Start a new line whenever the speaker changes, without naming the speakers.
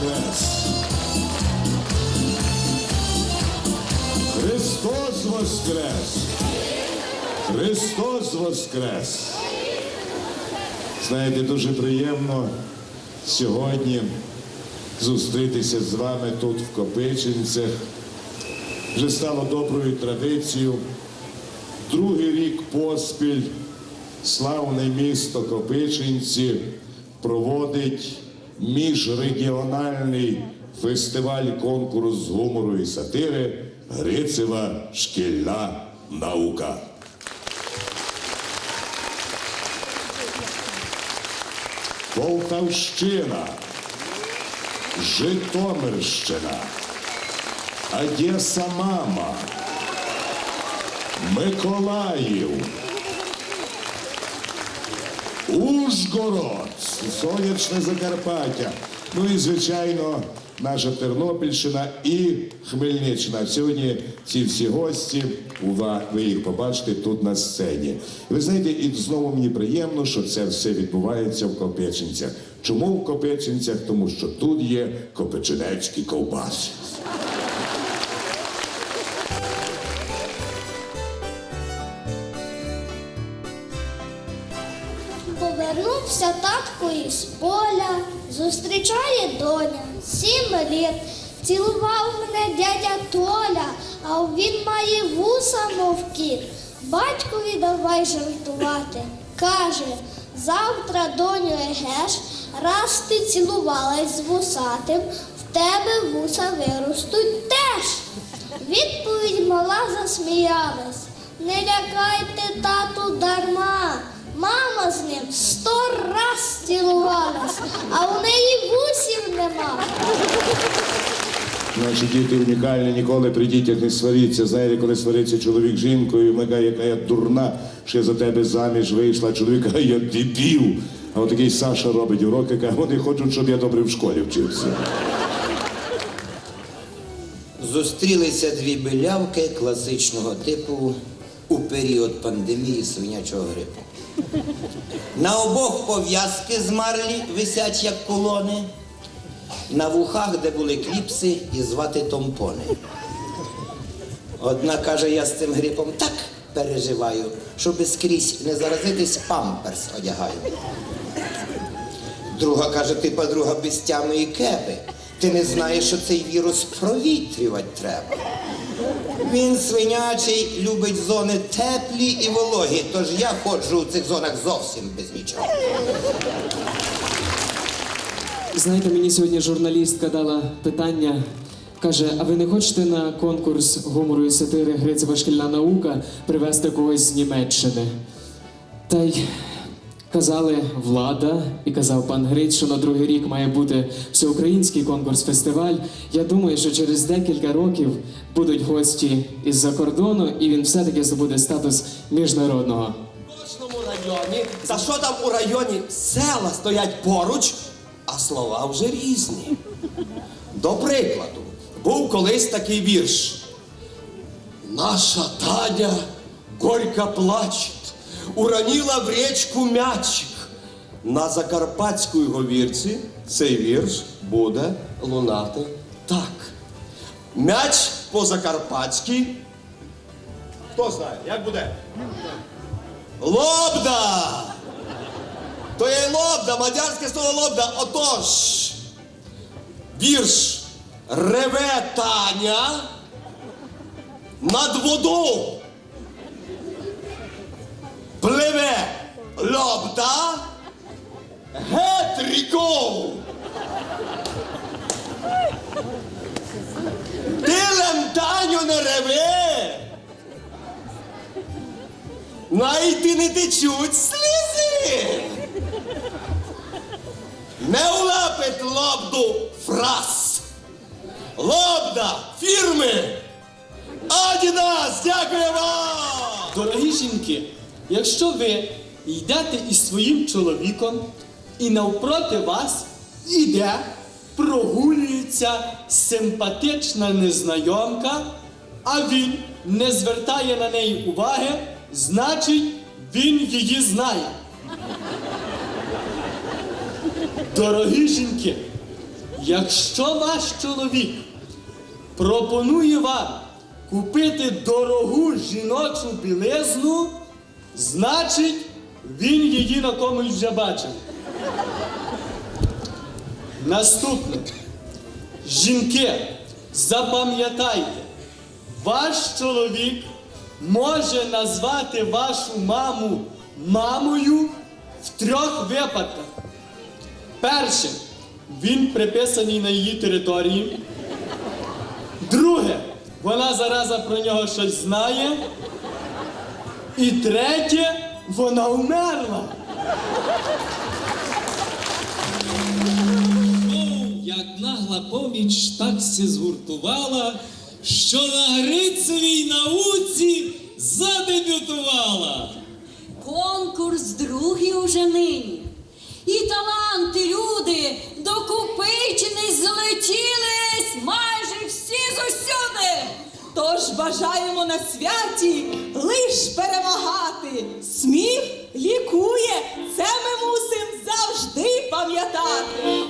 воскрес! Христос воскрес! Христос воскрес! Знаєте, дуже приємно сьогодні зустрітися з вами тут в Копичинцях. Вже стало доброю традицією. Другий рік поспіль славне місто Копичинці проводить міжрегіональний фестиваль конкурс з гумору і сатири Грицева шкільна наука. Полтавщина, Житомирщина, Одеса Мама, Миколаїв, Ужгород, Сонячне Закарпаття. Ну і, звичайно, наша Тернопільщина і Хмельниччина. Сьогодні ці всі гості, ви їх побачите тут на сцені. Ви знаєте, і знову мені приємно, що це все відбувається в Копеченцях. Чому в Копеченцях? Тому що тут є копеченецькі ковбаси.
Повернувся татко із поля, зустрічає доня, сім літ. Цілував мене дядя Толя, а він має вуса, мов кіт. Батькові давай жартувати. Каже, завтра, доню, егеш, раз ти цілувалась з вусатим, в тебе вуса виростуть теж. Відповідь мала засміялась. Не лякайте тату дарма. Мама з ним сто раз цілувалась, а у неї вусів нема.
Наші діти унікальні, ніколи при дітях не сваріться. Знаєте, коли свариться чоловік з жінкою, вона каже, яка я дурна, що я за тебе заміж вийшла, а чоловік каже, я дебіл. А от такий Саша робить уроки, каже, вони хочуть, щоб я добре в школі вчився.
Зустрілися дві білявки класичного типу у період пандемії свинячого грипу. На обох пов'язки з марлі висять як колони, на вухах, де були кліпси, і звати тампони. Одна каже, я з цим грипом так переживаю, щоби скрізь не заразитись, памперс одягаю. Друга каже, ти подруга без тями і кепи. Ти не знаєш, що цей вірус провітрювати треба. Він свинячий, любить зони теплі і вологі, тож я ходжу у цих зонах зовсім без нічого.
Знаєте, мені сьогодні журналістка дала питання. Каже, а ви не хочете на конкурс гумору і сатири Грицева шкільна наука привезти когось з Німеччини? Та й казали влада і казав пан Гриць, що на другий рік має бути всеукраїнський конкурс-фестиваль. Я думаю, що через декілька років будуть гості із-за кордону, і він все-таки здобуде статус міжнародного.
кожному районі, за що там у районі села стоять поруч, а слова вже різні. До прикладу, був колись такий вірш. Наша Таня горько плачет, уронила в річку м'ячик. На закарпатській говірці цей вірш буде лунати так. М'яч по-закарпатськи. Хто знає, як буде? Лобда! То є лобда, мадярське слово лобда. Отож, вірш реве Таня над воду. Пливе лобда гет ріков. Дилем Таню не реве. Найти не течуть слізи. Не улапить лобду фраз. Лобда фірми. Адідас, дякую вам!
Дорогі жінки, якщо ви йдете із своїм чоловіком і навпроти вас іде, прогулюється симпатична незнайомка, а він не звертає на неї уваги, значить він її знає. Дорогі жінки, Якщо ваш чоловік пропонує вам купити дорогу жіночу білизну, значить він її на комусь вже бачив. Наступне. Жінки, запам'ятайте, ваш чоловік може назвати вашу маму мамою в трьох випадках. Перше, він приписаний на її території. Друге, вона зараза про нього щось знає. І третє, вона вмерла.
Як нагла поміч так сі згуртувала, що на Грицевій науці задебютувала.
Конкурс другий уже нині. І таланти люди до Купичини
Тож бажаємо на святі лиш перемагати. Сміх лікує, це ми мусимо завжди пам'ятати.